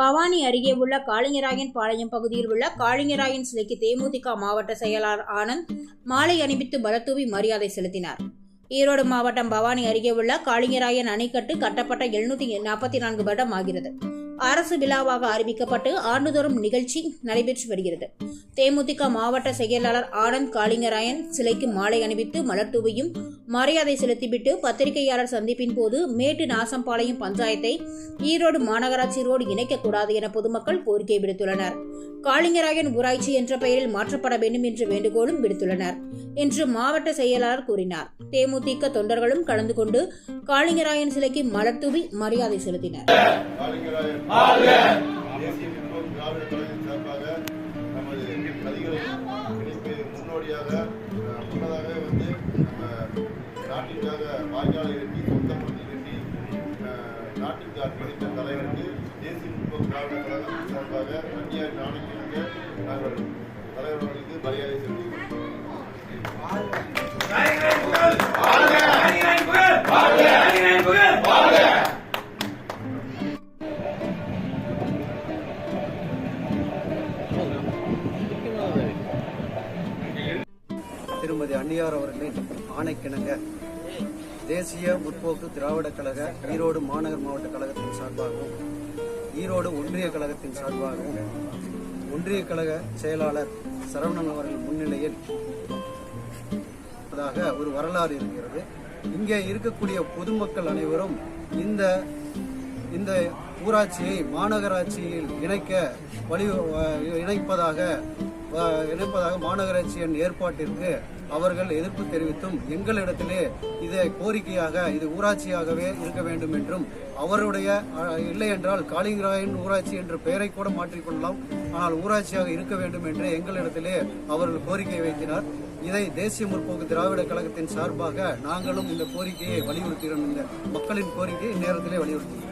பவானி அருகே உள்ள காளிங்கராயன் பாளையம் பகுதியில் உள்ள காளிங்கராயன் சிலைக்கு தேமுதிக மாவட்ட செயலாளர் ஆனந்த் மாலை அணிவித்து பலத்தூவி மரியாதை செலுத்தினார். ஈரோடு மாவட்டம் பவானி அருகே உள்ள காளிங்கராயன் அணைக்கட்டு கட்டப்பட்ட எழுநூத்தி நாற்பத்தி நான்கு வருடம் ஆகிறது. அரசு விழாவாக அறிவிக்கப்பட்டு ஆண்டுதோறும் நிகழ்ச்சி நடைபெற்று வருகிறது. தேமுதிக மாவட்ட செயலாளர் ஆனந்த் காளிங்கராயன் சிலைக்கு மாலை அணிவித்து மலர் தூவியும் மரியாதை செலுத்திவிட்டு பத்திரிகையாளர் சந்திப்பின் போது மேட்டு நாசம்பாளையம் பஞ்சாயத்தை ஈரோடு மாநகராட்சி ரோடு இணைக்கக்கூடாது என பொதுமக்கள் கோரிக்கை விடுத்துள்ளனர். காளிங்கராயன் ஊராட்சி என்ற பெயரில் மாற்றப்பட வேண்டும் என்று வேண்டுகோளும் விடுத்துள்ளனர் என்று மாவட்ட செயலாளர் கூறினார். தேமுதிக தொண்டர்களும் கலந்து கொண்டு காளிங்கராயன் சிலைக்கு மலர் தூவி மரியாதை செலுத்தினர். காளிங்கராயன் தேசிய முற்போக்கு திராவிட கழகத்தின் சார்பாக நமது நதிகளை இணைப்பு முன்னோடியாக அஹ், முன்னதாகவே வந்து நம்ம நாட்டிற்காக வாய்க்காலை வெட்டி சொந்த மண்ணை வெட்டி அஹ், நாட்டுக்கு அர்ப்பணித்த தலைவருக்கு தேசிய முற்போக்கு திராவிட கழகத்தின் சார்பாக அந்நியார் நாணயத்திற்கு நாங்கள் தலைவர்களுக்கு மரியாதை செலுத்துகிறோம் திருமதி அன்னியார் அவர்களின் ஆணைக்கிணங்க. தேசிய முற்போக்கு திராவிடக் கழக ஈரோடு மாநகர் மாவட்ட கழகத்தின் சார்பாகவும் ஈரோடு ஒன்றிய கழகத்தின் சார்பாகவும் ஒன்றிய கழக செயலாளர் சரவணன் அவர்கள் முன்னிலையில் ஒரு வரலாறு இருக்கிறது. இங்கே இருக்கக்கூடிய பொதுமக்கள் அனைவரும் இந்த இந்த ஊராட்சியை மாநகராட்சியில் இணைக்க வழி இணைப்பதாக இணைப்பதாக மாநகராட்சியின் ஏற்பாட்டிற்கு அவர்கள் எதிர்ப்பு தெரிவித்தும் எங்களிடத்திலே இதை கோரிக்கையாக இது ஊராட்சியாகவே இருக்க வேண்டும் என்றும் அவருடைய இல்லை என்றால் காளிங்கராயன் ஊராட்சி என்ற பெயரை கூட மாற்றிக்கொள்ளலாம் ஆனால் ஊராட்சியாக இருக்க வேண்டும் என்று எங்களிடத்திலே அவர்கள் கோரிக்கை வைத்தினார் இதை தேசிய முற்போக்கு திராவிட கழகத்தின் சார்பாக நாங்களும் இந்த கோரிக்கையை வலியுறுத்துகிறோம் இந்த மக்களின் கோரிக்கையை இந்நேரத்திலே வலியுறுத்துகிறோம்.